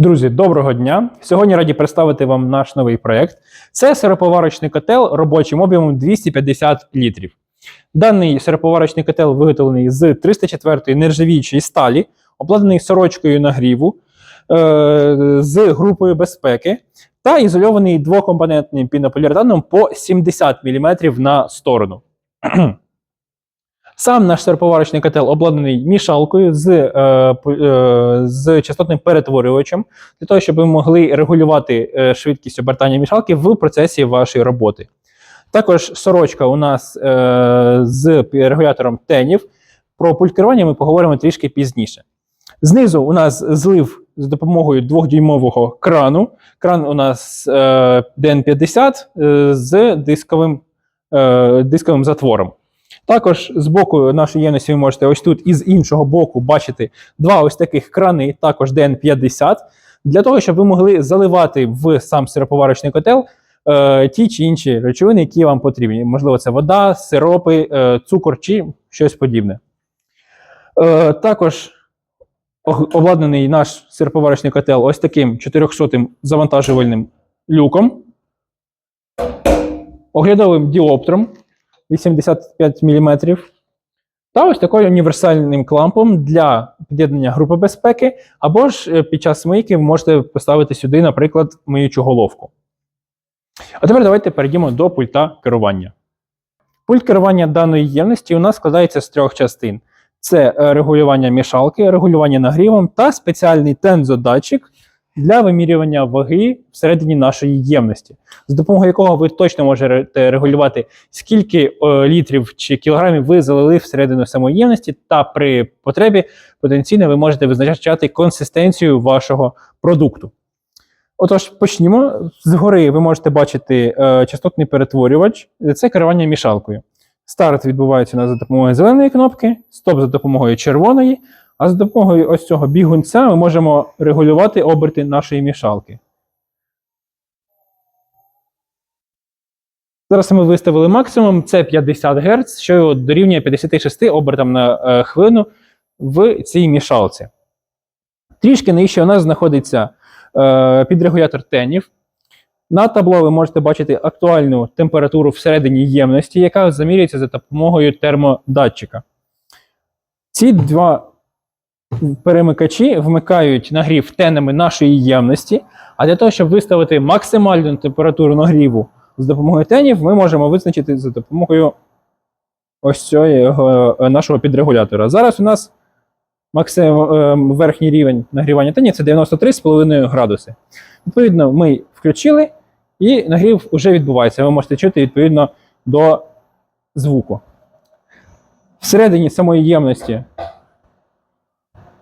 Друзі, доброго дня! Сьогодні раді представити вам наш новий проєкт. Це сироповарочний котел робочим об'ємом 250 літрів. Даний сироповарочний котел виготовлений з 304 нержавіючої сталі, обладнаний сорочкою нагріву, е- з групою безпеки та ізольований двокомпонентним пінополіуретаном по 70 мм на сторону. Сам наш сироповарочний котел обладнаний мішалкою з, е, е, з частотним перетворювачем для того, щоб ви могли регулювати е, швидкість обертання мішалки в процесі вашої роботи. Також сорочка у нас е, з регулятором тенів. Про пульт ми поговоримо трішки пізніше. Знизу у нас злив з допомогою 2-дюймового крану. Кран у нас е, DN50 е, з дисковим, е, дисковим затвором. Також з боку нашої ємності ви можете ось тут і з іншого боку бачити два ось таких крани, також DN50, для того, щоб ви могли заливати в сам сироповарочний котел е, ті чи інші речовини, які вам потрібні. Можливо, це вода, сиропи, е, цукор чи щось подібне. Е, також обладнаний наш сироповарочний котел ось таким 400 завантажувальним люком, оглядовим діоптром 85 мм. Та ось такою універсальним клампом для під'єднання групи безпеки, або ж е, під час мийки ви можете поставити сюди, наприклад, миючу головку. А тепер давайте перейдемо до пульта керування. Пульт керування даної ємності у нас складається з трьох частин: це е, регулювання мішалки, регулювання нагрівом та спеціальний тензодатчик для вимірювання ваги всередині нашої ємності, з допомогою якого ви точно можете регулювати, скільки е, літрів чи кілограмів ви залили всередину самої ємності, та при потребі потенційно ви можете визначати консистенцію вашого продукту. Отож, почнімо. Згори ви можете бачити е, частотний перетворювач, це керування мішалкою. Старт відбувається у нас за допомогою зеленої кнопки, стоп за допомогою червоної, а за допомогою ось цього бігунця ми можемо регулювати оберти нашої мішалки. Зараз ми виставили максимум, це 50 Гц, що дорівнює 56 обертам на е, хвилину в цій мішалці. Трішки нижче у нас знаходиться е, підрегулятор тенів. На табло ви можете бачити актуальну температуру всередині ємності, яка замірюється за допомогою термодатчика. Ці два перемикачі вмикають нагрів тенами нашої ємності, а для того, щоб виставити максимальну температуру нагріву з допомогою тенів, ми можемо визначити за допомогою ось цього е, нашого підрегулятора. Зараз у нас максим, е, верхній рівень нагрівання тенів це 93,5 градуси. Відповідно, ми включили, і нагрів вже відбувається. Ви можете чути відповідно до звуку. Всередині самої ємності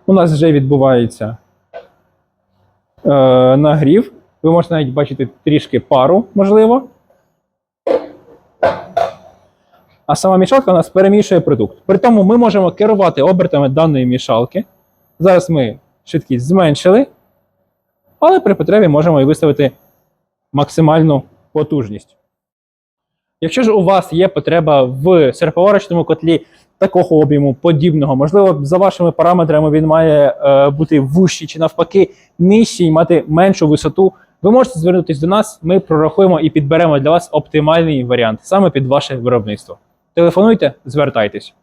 у нас вже відбувається е, нагрів. Ви можете навіть бачити трішки пару, можливо. А сама мішалка у нас перемішує продукт. При тому ми можемо керувати обертами даної мішалки. Зараз ми швидкість зменшили, але при потребі можемо і виставити максимальну потужність. Якщо ж у вас є потреба в серповарочному котлі такого об'єму, подібного, можливо, за вашими параметрами він має е, бути вущий чи навпаки нижчий, мати меншу висоту, ви можете звернутися до нас, ми прорахуємо і підберемо для вас оптимальний варіант саме під ваше виробництво. Телефонуйте, звертайтесь.